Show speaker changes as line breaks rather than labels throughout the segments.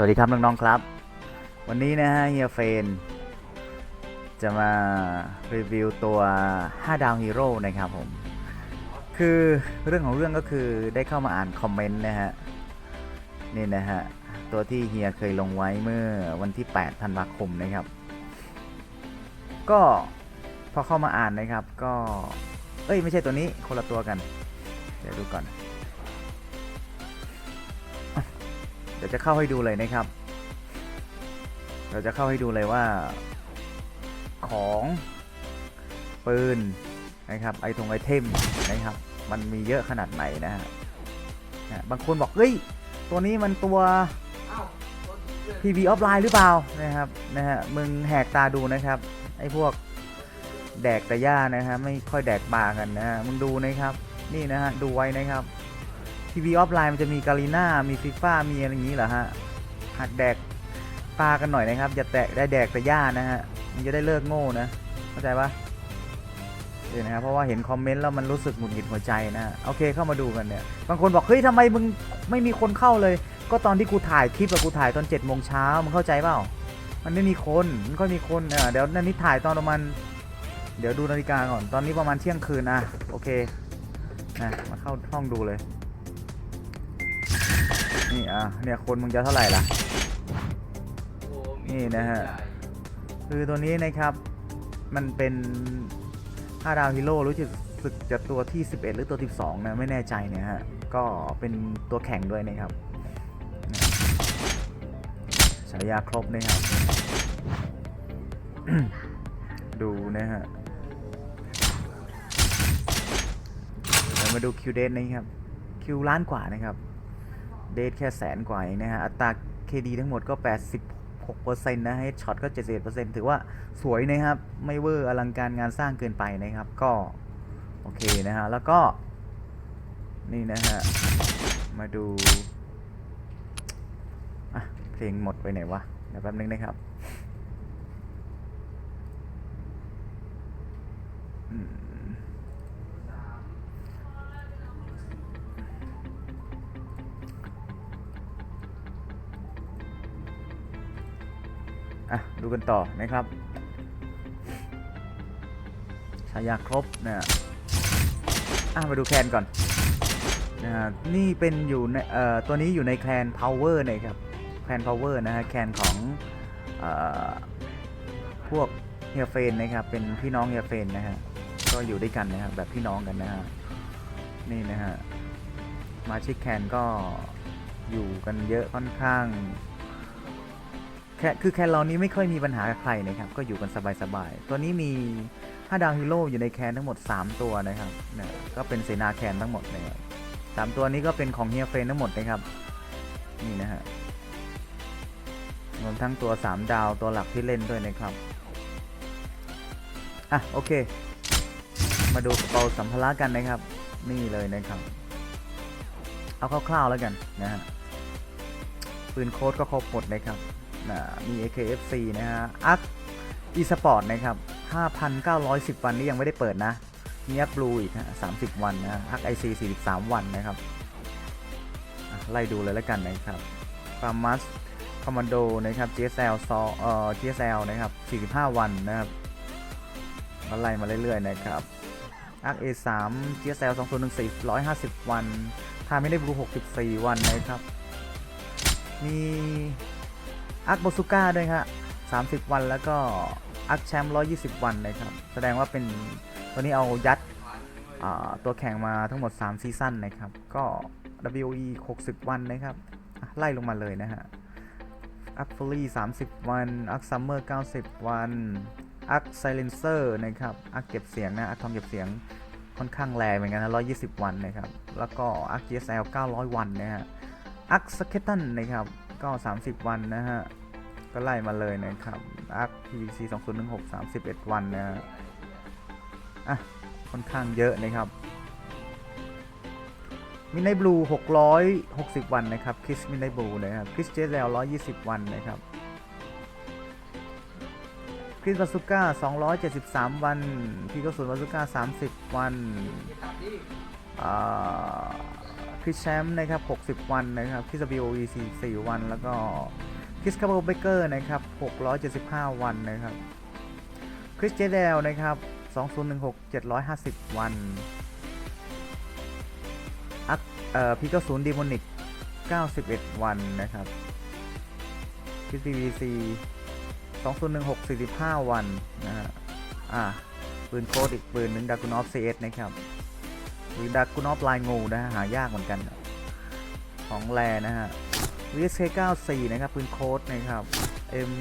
วัสดีครับน้องๆครับ วันนี้นะฮะเฮียเฟน จะมารีวิวตัว 5 ดาวฮีโร่นะครับผม คือเรื่องของเรื่องก็คือได้เข้ามาอ่านคอมเมนต์นะฮะ นี่นะฮะ ตัวที่เฮียเคยลงไว้เมื่อวันที่ 8 ธันวาคมนะครับ ก็พอเข้ามาอ่านนะครับก็ เอ้ยไม่ใช่ตัวนี้คนละตัวกัน เดี๋ยวดูก่อน เดี๋ยวจะเข้าให้ดูเลยนะครับ เราจะเข้าให้ดูเลยว่า ของปืนนะครับ ไอทงไอเทมนะครับ มันมีเยอะขนาดไหนนะฮะบางคนบอก เฮ้ย ตัวนี้มันตัว PV offline หรือเปล่านะครับนะฮะมึงแหกตาดูนะครับ ไอพวกแดกแต่ย่านะฮะไม่ค่อยแดกบากันนะฮะมึงดูนะครับ นี่นะฮะดูไว้นะครับ ทีวีออฟไลน์มันจะมีกาลีน่ามีฟีฟ่ามีอะไรอย่างนี้เหรอฮะหัดแดกปลากันหน่อยนะครับ อย่าแตะได้แดกแต่หญ้านะฮะมันจะได้เลิกโง่นะ เข้าใจปะเดี๋ยวนะครับเพราะว่าเห็นคอมเมนต์แล้วมันรู้สึกหงุดหงิดหัวใจนะ โอเคเข้ามาดูกันเนี่ย บางคนบอกเฮ้ยทำไมมึงไม่มีคนเข้าเลย ก็ตอนที่กูถ่ายคลิปอะกูถ่ายตอน7จ็ดโมงเช้ามึงเข้าใจเปล่า มันไม่มีคนมันก็มีคนอ่าเดี๋ยวนันนี้ถ่ายตอนประมาณเดี๋ยวดูนาฬิกาก่อนตอนนี้ประมาณเที่ยงคืนอะโอเคนะมาเข้าห้องดูเลย นี่อะเนี่ยคนมึงจะเท่าไหร่ล่ะ นี่นะฮะ คือตัวนี้นะครับ มันเป็น5ดาวฮีโร่รู้สึกจะตัวที่ 11 หรือตัว 12 นะ ไม่แน่ใจเนี่ยฮะ ก็เป็นตัวแข่งด้วยนะครับฉายาครบนะครับ ดูนะฮะเดี๋ยวมาดูคิวเดนนะครับ คิวล้านกว่านะครับ เดทแค่แสนกว่าเองนะฮะ อัตรา KD ทั้งหมดก็ 86%นะเฮดช็อตก็ 71%ถือว่าสวยนะครับ ไม่เวอร์อลังการงานสร้างเกินไปนะครับ ก็ โอเคนะฮะ แล้วก็ นี่นะฮะ มาดู อะ เพลงหมดไปไหนวะ เดี๋ยวแป๊บนึงนะครับ กันต่อนะครับฉายาครบนะฮะอะมาดูแคนก่อนนะฮะนี่เป็นอยู่ในเอ่อตัวนี้อยู่ในแคน power นะครับแคน power นะฮะแคนของเอ่อพวกเฮียเฟนนะครับเป็นพี่น้องเฮียเฟนนะฮะก็อยู่ด้วยกันนะครับแบบพี่น้องกันนะฮะนี่นะฮะมาชิกแคนก็อยู่กันเยอะค่อนข้าง แค่คือแคนเรานี้ไม่ค่อยมีปัญหากับใครนะครับ ก็อยู่กันสบายๆ ตัวนี้มี 5 ดาวฮีโร่อยู่ในแคนทั้งหมด 3 ตัวนะครับเนี่ยก็เป็นเสนาแคนทั้งหมดนะครับสามตัวนี้ก็เป็นของเฮียเฟนทั้งหมดนะครับ นี่นะฮะรวมทั้งตัว 3 ดาวตัวหลักที่เล่นด้วยนะครับ อะโอเค มาดูกระเป๋าสัมภาระกันนะครับ นี่เลยนะครับ เอาคร่าวๆแล้วกันนะฮะปืนโค้ดก็ครบหมดนะครับ มี AKFC นะฮะอัก eSport นะครับ 5,910 วันนี้ยังไม่ได้เปิดนะมีอักบลูอีกฮะ30 วันนะอัก IC 43 วันนะครับไล่ดูเลยแล้วกันนะครับฟาร์มัสคอมมานโดนะครับ GSL ซอเอ่อ GSL นะครับ 45 วันนะครับมาไล่มาเรื่อยๆนะครับอัก A3 GSL 2014 150 วันทาไม่ได้บลู64 วันนะครับ มี อักโบซูก้าด้วยครับ 30 วันแล้วก็อักแชมป์120 วันนะครับ แสดงว่าเป็นตัวนี้เอายัดตัวแข่งมาทั้งหมด 3 ซีซั่นนะครับ ก็ WE 60 วันนะครับ ไล่ลงมาเลยนะฮะ อักฟลี่30 วัน อักซัมเมอร์90 วันอักไซเลนเซอร์นะครับ อักเก็บเสียงนะ อักทองเก็บเสียงค่อนข้างแรงเหมือนกันนะ120 วันนะครับ แล้วก็อัก GSL 900 วันนะฮะ อักสเก็ตตันนะครับ ก็ 30 วันนะฮะ ก็ไล่มาเลยนะครับอัก PVC 2016 31 วันนะฮะอะ ค่อนข้างเยอะนะครับมินไนบลู660 วันนะครับคริสมินไนบลูนะครับคริสเจสแล้ว 120 วันนะครับคริสบาซูก้า273 วัน พี่กระสุนบาซูก้า30 วันอ่า คริสแชมป์นะครับ 60 วันนะครับคริสบีโอ44วัน แล้วก็คริสคาร์โบเบเกอร์นะครับ 675 วันนะครับคริสเจเดลนะครับ 2016 750 วันอักเอ่อพีก็ศูนย์ดีมอนิก91 วันนะครับคริส DVC 2016 45 วันนะฮะอ่าปืนโคดอีกปืนหนึ่งดากุนอฟ CS นะครับ หรือดากุนอฟลายงูนะฮะหายากเหมือนกัน ของแรนะฮะ VSK 94 นะครับปืนโค้ดนะครับ M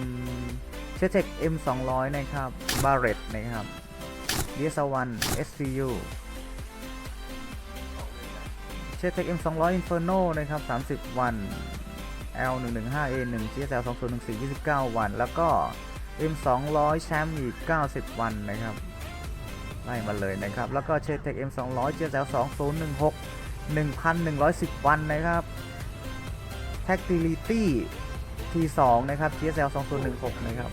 เชเทค M 200 นะครับ Barrett นะครับ DS1 SCU เชเทค M 200 Inferno นะครับ 30 วัน L 1 1 5 A 1 GSL 2014 29 วัน แล้วก็ M 200 แชมป์อีก 90 วันนะครับ ไล่มาเลยนะครับ แล้วก็เชเทค M 200 GSL 2016 1,110 วันนะครับ Tactility T2 นะครับ GSL 2016 นะครับ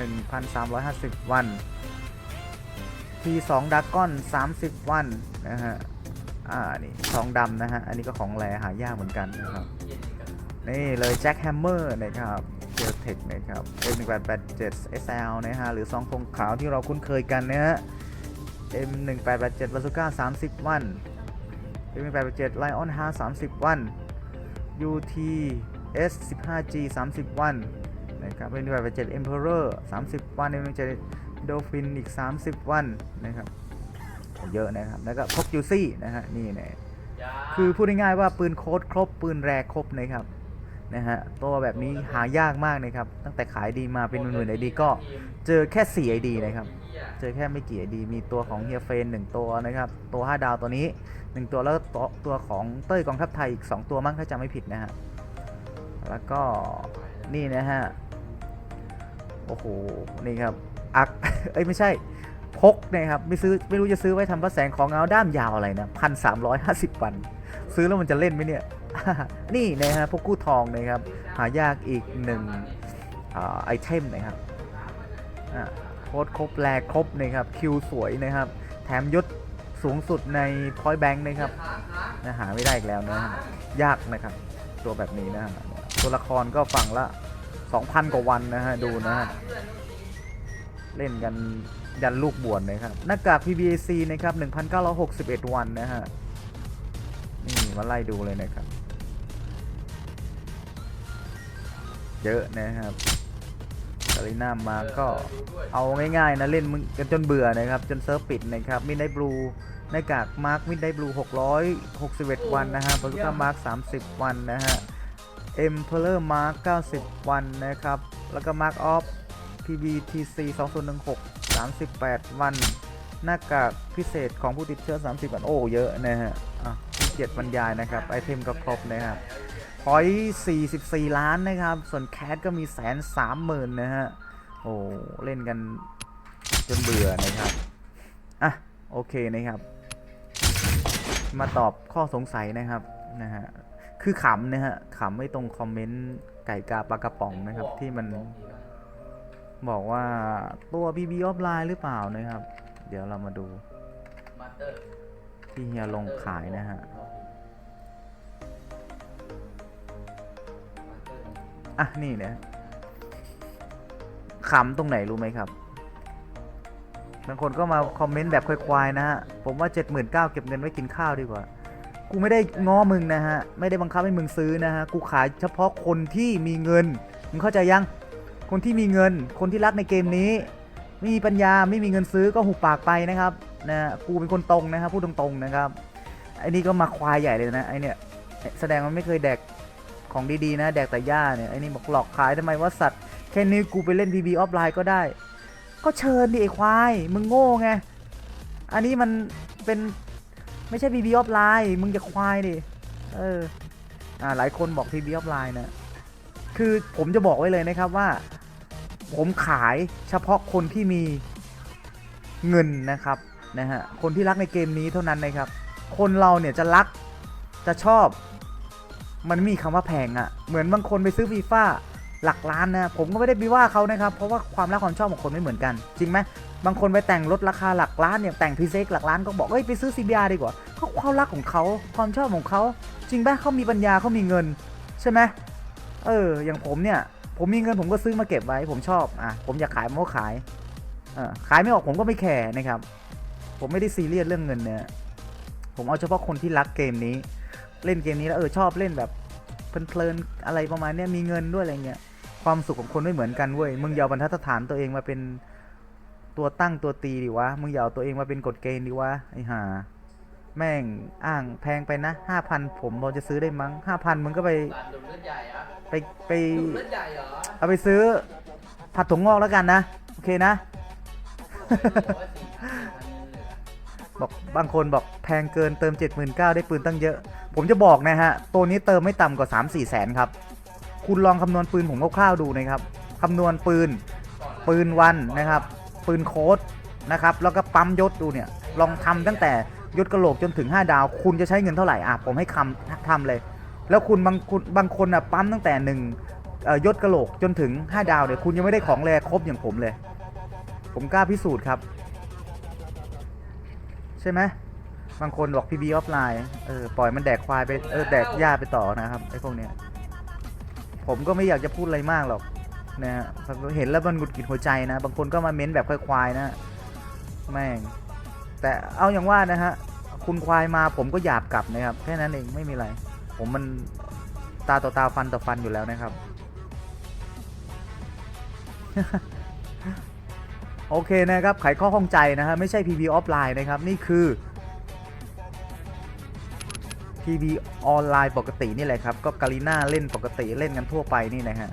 1,350 วัน T2 Dragon 30 วันนะฮะ อ่า นี่ทองดำนะฮะ อันนี้ก็ของแรหายากเหมือนกันนะครับ นี่เลยแจ็คแฮมเมอร์นะครับเจลเทคนะครับ M1887 SL นะฮะ หรือซองทงขาวที่เราคุ้นเคยกันนะฮะ M1887 บาซูก้า30 วัน M1887 Lion 5 30 วัน UT S 15G 30 วันนะครับเป็นแบบ7 Emperor 30 วันเป็น7 Dolphin อีก 30 วันนะครับเยอะนะครับ แล้วก็พกยูซี่นะฮะนี่เนี่ยคือพูดง่ายๆว่าปืนโค้ดครบปืนแรครบนะครับนะฮะตัวแบบนี้หายากมากนะครับ ตั้งแต่ขายดีมาเป็นหมื่นๆไอดีก็เจอแค่4 ID นะครับ เจอแค่ไม่กี่ ID มีตัวของเฮียเฟนหนึ่งตัวนะครับตัว 5 ดาวตัวนี้ 1 ตัวแล้วตัวตัวของเต้ยกองทัพไทยอีก 2 ตัวมั้งถ้าจำไม่ผิดนะฮะแล้วก็นี่นะฮะโอ้โหนี่ครับอักเอ้ยไม่ใช่พกนะครับไม่ซื้อไม่รู้จะซื้อไว้ทำพระแสงของเงาด้ามยาวอะไรนะพันสามร้อยห้าสิบวัน ซื้อแล้วมันจะเล่นไหมเนี่ย นี่นะฮะพวกกู้ทองนะครับ หายากอีกหนึ่งอไอเทมนะครับ โค้ดครบแลครบนะครับคิวสวยนะครับ แถมยศสูงสุดในพอยแบงค์นะครับนะหาไม่ได้อีกแล้วนะยากนะครับ ตัวแบบนี้นะฮะตัวละครก็ฝั่งละ 2,000 กว่าวันนะฮะดูนะฮะเล่นกันยันลูกบวชนะครับหน้ากาก PBAC นะครับ 1,961 วันนะฮะนี่มาไล่ดูเลยนะครับ เยอะนะครับ ซาริน่ามาก็เอาง่ายๆนะเล่นมึงกันจนเบื่อนะครับ จนเซิร์ฟปิดนะครับมิดไดบลูหน้ากากมาร์คมิดไดบลู661 วันนะฮะบาซูก้ามาร์ค30 วันนะฮะเอ็มเพลเลอร์มาร์ค90 วันนะครับ แล้วก็มาร์คออฟ PBTC 2016 38 วัน หน้ากากพิเศษของผู้ติดเชื้อ 30 วัน โอ้ เยอะนะฮะอะเกียจบรรยายนะครับ ไอเทมก็ครบนะครับ อย44 ล้านนะครับ ส่วนแคสก็มีแสนสามหมื่นนะฮะ โอ้ เล่นกันจนเบื่อนะครับ อะ โอเคนะครับ มาตอบข้อสงสัยนะครับนะฮะ คือขำนะฮะ ขำไม่ตรงคอมเมนต์ไก่กาปลากระป๋องนะครับ ที่มันบอกว่าตัว BB offline หรือเปล่านะครับ เดี๋ยวเรามาดูที่เฮียลงขายนะฮะ อะนี่เนี่ยขำตรงไหนรู้ไหมครับบางคนก็มาคอมเมนต์แบบควายๆนะฮะ ผมว่า 79,000เก็บเงินไว้กินข้าวดีกว่า กูไม่ได้ง้อมึงนะฮะ ไม่ได้บังคับให้มึงซื้อนะฮะ กูขายเฉพาะคนที่มีเงิน มึงเข้าใจยัง คนที่มีเงิน คนที่รักในเกมนี้ ไม่มีปัญญา ไม่มีเงินซื้อก็หุบปากไปนะครับ นะฮะกูเป็นคนตรงนะครับ พูดตรงๆนะครับ ไอ้นี่ก็มาควายใหญ่เลยนะ ไอ้เนี่ย แสดงมันไม่เคยแดก ของดีๆนะ แดกแต่หญ้าเนี่ยไอ้นี่บอกหลอกขายทำไมว่าสัตว์แค่นี้กูไปเล่น PB ออฟไลน์ก็ได้ ก็เชิญดิไอ้ควาย มึงโง่ไง อันนี้มันเป็นไม่ใช่ PB ออฟไลน์มึงจะควายดิ เออ อ่าหลายคนบอก PB ออฟไลน์นะ คือผมจะบอกไว้เลยนะครับว่า ผมขายเฉพาะคนที่มีเงินนะครับนะฮะคนที่รักในเกมนี้เท่านั้นนะครับ คนเราเนี่ยจะรักจะชอบ มันมีคำว่าแพงอะ่ะ เหมือนบางคนไปซื้อฟีฟ่าหลักล้านนะ ผมก็ไม่ได้ไปว่าเขานะครับ เพราะว่าความรักความชอบของคนไม่เหมือนกัน จริงไหมบางคนไปแต่งรถราคาหลักล้านเนี่ยแต่งพีเซ็กหลักล้านก็บอกเอ้ยไปซื้อ CBR ดีกว่าก็ความรักของเขาความชอบของเขาจริงปะเขามีปัญญาเขามีเงิน ใช่ไหมเอเออ อย่างผมเนี่ย ผมมีเงินผมก็ซื้อมาเก็บไว้ ผมชอบอะผมอยากขายผมก็ขายเออขายไม่ออกผมก็ไม่แคร์นะครับ ผมไม่ได้ซีเรียสเรื่องเงินเนี่ยผมเอาเฉพาะคนที่รักเกมนี้ เล่นเกมนี้แล้วเออชอบเล่นแบบเพลินๆอะไรประมาณเนี้ยมีเงินด้วยอะไรเงี้ยความสุขของคนไม่เหมือนกันเว้ยมึงอย่าเอาบรรทัดฐานตัวเองมาเป็นตัวตั้งตัวตีดิวะมึงอย่าเอาตัวเองมาเป็นกฎเกณฑ์ดิวะไอ้ห่าแม่งอ้างแพงไปนะห้าพันผมพอจะซื้อได้มั้งห้าพันมึงก็ไปไปไป
เอา
ไปซื้อผัดถั่วงอกแล้วกันนะ โอเคนะ
บอก
บางคนบอกแพงเกินเติม79,000ได้ปืนตั้งเยอะ ผมจะบอกนะฮะ ตัวนี้เติมไม่ต่ำกว่า 3 4 แสนครับ คุณลองคำนวณปืนผมคร่าวๆดูนะครับคำนวณปืน ปืนวันนะครับ ปืนโค้ดนะครับ แล้วก็ปั๊มยศดูเนี่ย ลองทำตั้งแต่ยศกระโหลกจนถึง 5 ดาว คุณจะใช้เงินเท่าไหร่อะผมให้คำทำเลย แล้วคุณบางคุณบางคนอะปั๊มตั้งแต่หนึ่งยศกระโหลกจนถึง 5 ดาวเนี่ยคุณยังไม่ได้ของแรครบอย่างผมเลย ผมกล้าพิสูจน์ครับ ใช่ไหม บางคนบอกพีบีออฟไลน์เออปล่อยมันแดกควายไปเออแดกหญ้าไปต่อนะครับไอ้พวกเนี้ยผมก็ไม่อยากจะพูดอะไรมากหรอกนะฮะเห็นแล้วมันหงุดหงิดหัวใจนะ บางคนก็มาเม้นแบบควายๆนะแม่งแต่เอาอย่างว่านะฮะคุณควายมาผมก็หยาบกลับนะครับแค่นั้นเองไม่มีอะไร ผมมันตาต่อตาฟันต่อฟันอยู่แล้วนะครับ โอเคนะครับไขข้อข้องใจนะฮะไม่ใช่ PB ออฟไลน์นะครับ นี่คือ PB ออนไลน์ปกตินี่แหละครับ ก็กาลิน่าเล่นปกติเล่นกันทั่วไปนี่นะฮะ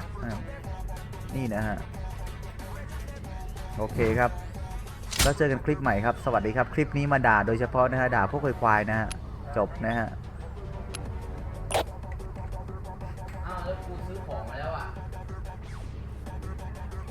นี่นะฮะ โอเคครับ แล้วเจอกันคลิปใหม่ครับ สวัสดีครับ คลิปนี้มาด่าโดยเฉพาะนะฮะ ด่าพวกควายๆนะฮะ จบนะฮะ